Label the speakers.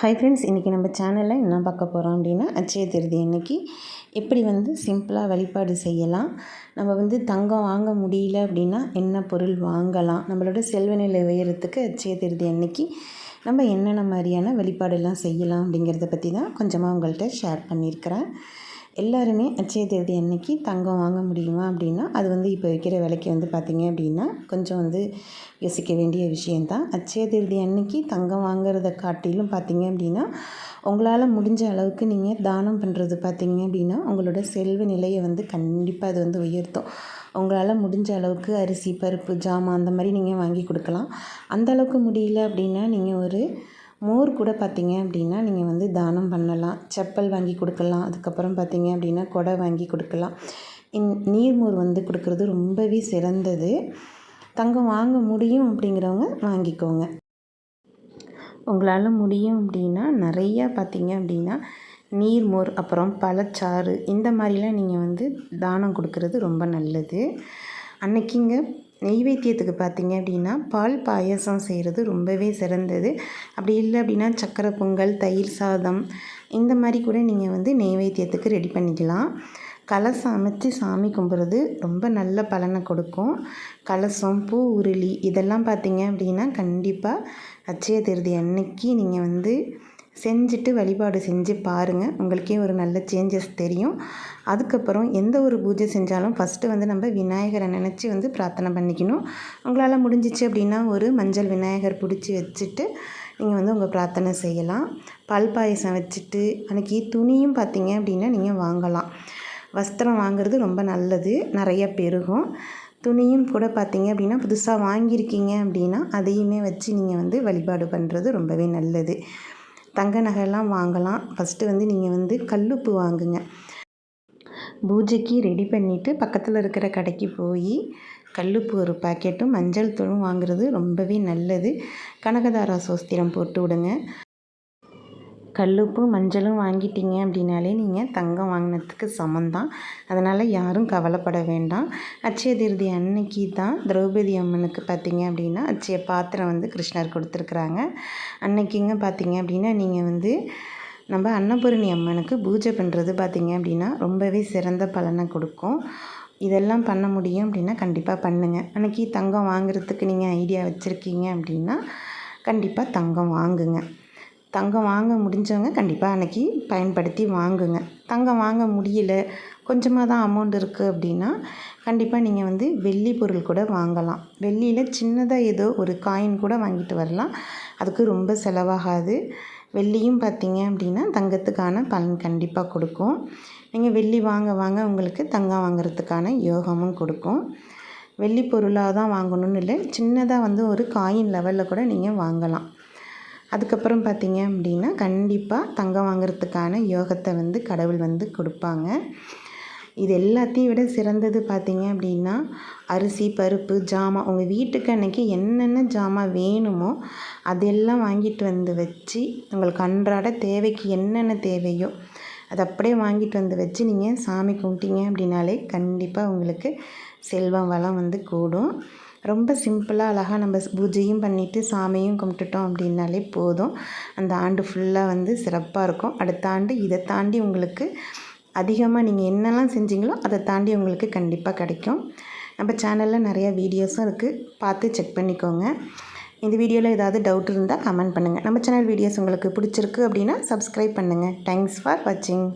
Speaker 1: Hi friends இன்றைக்கி நம்ம சேனலில் என்ன பார்க்க போகிறோம் அப்படின்னா அச்சய திருதி அன்னைக்கு எப்படி வந்து சிம்பிளாக வழிபாடு செய்யலாம்? நம்ம வந்து தங்கம் வாங்க முடியல அப்படின்னா என்ன பொருள் வாங்கலாம்? நம்மளோட செல்வ நிலை உயரத்துக்கு அச்சய திருதி அன்னைக்கு நம்ம என்னென்ன மாதிரியான வழிபாடெல்லாம் செய்யலாம் அப்படிங்கிறத பற்றி தான் கொஞ்சமாக உங்கள்கிட்ட ஷேர் பண்ணியிருக்கிறேன். எல்லாருமே அச்சய தேதி அன்னைக்கு தங்கம் வாங்க முடியுமா அப்படின்னா அது வந்து இப்போ விற்கிற விலைக்கு வந்து பார்த்திங்க அப்படின்னா கொஞ்சம் வந்து யோசிக்க வேண்டிய விஷயந்தான் அச்சய தேதி அன்னைக்கு தங்கம் வாங்குறத காட்டிலும் பார்த்திங்க அப்படின்னா உங்களால் முடிஞ்ச அளவுக்கு நீங்கள் தானம் பண்ணுறது பார்த்திங்க அப்படின்னா உங்களோட செல்வ நிலையை வந்து கண்டிப்பாக அது வந்து உயர்த்தும். உங்களால் முடிஞ்ச அளவுக்கு அரிசி பருப்பு ஜாமான் அந்த மாதிரி நீங்கள் வாங்கி கொடுக்கலாம். அந்த அளவுக்கு முடியல அப்படின்னா நீங்கள் ஒரு மோர் கூட பார்த்திங்க அப்படின்னா நீங்கள் வந்து தானம் பண்ணலாம். செப்பல் வாங்கி கொடுக்கலாம். அதுக்கப்புறம் பார்த்திங்க அப்படின்னா கொடை வாங்கி கொடுக்கலாம். இன் நீர்மோர் வந்து கொடுக்குறது ரொம்பவே சிறந்தது. தங்கம் வாங்க முடியும் அப்படிங்கிறவங்க வாங்கிக்கோங்க. உங்களால் முடியும் அப்படின்னா நிறையா பார்த்திங்க அப்படின்னா நீர்மோர் அப்புறம் பழச்சாறு இந்த மாதிரிலாம் நீங்கள் வந்து தானம் கொடுக்கறது ரொம்ப நல்லது. அன்னைக்கிங்க நெய்வேத்தியத்துக்கு பார்த்தீங்க அப்படின்னா பால் பாயசம் செய்கிறது ரொம்பவே சிறந்தது. அப்படி இல்லை அப்படின்னா சக்கரை பொங்கல் தயிர் சாதம் இந்த மாதிரி கூட நீங்கள் வந்து நெய்வேத்தியத்துக்கு ரெடி பண்ணிக்கலாம். கலசம் அமைச்சு சாமி கும்பிட்றது ரொம்ப நல்ல பலனை கொடுக்கும். கலசம் பூ உருளி இதெல்லாம் பார்த்தீங்க அப்படின்னா கண்டிப்பாக அச்சய திருதி அன்னைக்கு நீங்கள் வந்து செஞ்சுட்டு வழிபாடு செஞ்சு பாருங்கள் உங்களுக்கே ஒரு நல்ல சேஞ்சஸ் தெரியும். அதுக்கப்புறம் எந்த ஒரு பூஜை செஞ்சாலும் ஃபஸ்ட்டு வந்து நம்ம விநாயகரை நினச்சி வந்து பிரார்த்தனை பண்ணிக்கணும். உங்களால் முடிஞ்சிச்சு அப்படின்னா ஒரு மஞ்சள் விநாயகர் பிடிச்சி வச்சுட்டு நீங்கள் வந்து உங்கள் பிரார்த்தனை செய்யலாம். பல் பாயசம் வச்சுட்டு அன்றைக்கி துணியும் பார்த்தீங்க அப்படின்னா நீங்கள் வாங்கலாம். வஸ்திரம் வாங்குறது ரொம்ப நல்லது. நிறைய பெருகும். துணியும் கூட பார்த்தீங்க அப்படின்னா புதுசாக வாங்கியிருக்கீங்க அப்படின்னா அதையுமே வச்சு நீங்கள் வந்து வழிபாடு பண்ணுறது ரொம்பவே நல்லது. தங்க நகைலாம் வாங்கலாம். ஃபஸ்ட்டு வந்து நீங்கள் வந்து கல்லுப்பு வாங்குங்க. பூஜைக்கு ரெடி பண்ணிவிட்டு பக்கத்தில் இருக்கிற கடைக்கு போய் கல்லுப்பு ஒரு பாக்கெட்டும் மஞ்சள் தூளும் வாங்குறது ரொம்பவே நல்லது. கனகதாரா சோஸ்திரம் போட்டு விடுங்க. கல்லுப்பும் மஞ்சளும் வாங்கிட்டீங்க அப்படின்னாலே நீங்கள் தங்கம் வாங்கினதுக்கு சமந்தான் அதனால் யாரும் கவலைப்பட வேண்டாம். அச்சய திருதி அன்னைக்கு தான் திரௌபதி அம்மனுக்கு பார்த்தீங்க அப்படின்னா அச்சய பாத்திரம் வந்து கிருஷ்ணர் கொடுத்துருக்குறாங்க. அன்னைக்குங்க பார்த்தீங்க அப்படின்னா நீங்கள் வந்து நம்ம அன்னபூரணி அம்மனுக்கு பூஜை பண்ணுறது பார்த்திங்க அப்படின்னா ரொம்பவே சிறந்த பலனை கொடுக்கும். இதெல்லாம் பண்ண முடியும் அப்படின்னா கண்டிப்பாக பண்ணுங்கள் அன்றைக்கி தங்கம் வாங்குறதுக்கு நீங்கள் ஐடியா வச்சுருக்கீங்க அப்படின்னா கண்டிப்பாக தங்கம் வாங்குங்க. தங்கம் வாங்க முடிஞ்சவங்க கண்டிப்பாக அன்றைக்கி பயன்படுத்தி வாங்குங்க. தங்கம் வாங்க முடியல கொஞ்சமாக தான் அமௌண்ட் இருக்குது அப்படின்னா கண்டிப்பாக நீங்கள் வந்து வெள்ளி பொருள் கூட வாங்கலாம். வெள்ளியில் சின்னதாக ஏதோ ஒரு காயின் கூட வாங்கிட்டு வரலாம். அதுக்கு ரொம்ப செலவாகாது. வெள்ளியும் பார்த்தீங்க அப்படின்னா தங்கத்துக்கான பலன் கண்டிப்பாக கொடுக்கும். நீங்கள் வெள்ளி வாங்க வாங்க உங்களுக்கு தங்கம் வாங்குறதுக்கான யோகமும் கொடுக்கும். வெள்ளி பொருளாக தான் வாங்கணும்னு இல்லை சின்னதாக வந்து ஒரு காயின் லெவலில் கூட நீங்கள் வாங்கலாம். அதுக்கப்புறம் பார்த்திங்க அப்படின்னா கண்டிப்பாக தங்கம் வாங்குறதுக்கான யோகத்தை வந்து கடவுள் வந்து கொடுப்பாங்க. இது எல்லாத்தையும் விட சிறந்தது பார்த்திங்க அப்படின்னா அரிசி பருப்பு ஜாமான் உங்கள் வீட்டுக்கு அன்றைக்கி என்னென்ன ஜாமான் வேணுமோ அதெல்லாம் வாங்கிட்டு வந்து வச்சு உங்களுக்கு அன்றாட தேவைக்கு என்னென்ன தேவையோ அதை அப்படியே வாங்கிட்டு வந்து வச்சு நீங்கள் சாமி கும்பிட்டீங்க அப்படின்னாலே கண்டிப்பாக உங்களுக்கு செல்வம் வளம் வந்து கூடும். ரொம்ப சிம்பிளாக அழகாக நம்ம பூஜையும் பண்ணிவிட்டு சாமியும் கும்பிட்டுட்டோம் அப்படின்னாலே போதும். அந்த ஆண்டு ஃபுல்லாக வந்து சிறப்பாக இருக்கும். அடுத்த ஆண்டு இதை தாண்டி உங்களுக்கு அதிகமாக நீங்கள் என்னெல்லாம் செஞ்சீங்களோ அதை தாண்டி உங்களுக்கு கண்டிப்பாக கிடைக்கும். நம்ம சேனலில் நிறையா வீடியோஸும் இருக்குது பார்த்து செக் பண்ணிக்கோங்க. இந்த வீடியோவில் ஏதாவது டவுட் இருந்தால் கமெண்ட் பண்ணுங்கள் நம்ம சேனல் வீடியோஸ் உங்களுக்கு பிடிச்சிருக்கு அப்படின்னா சப்ஸ்கிரைப் பண்ணுங்கள் தேங்க்ஸ் ஃபார் வாட்சிங்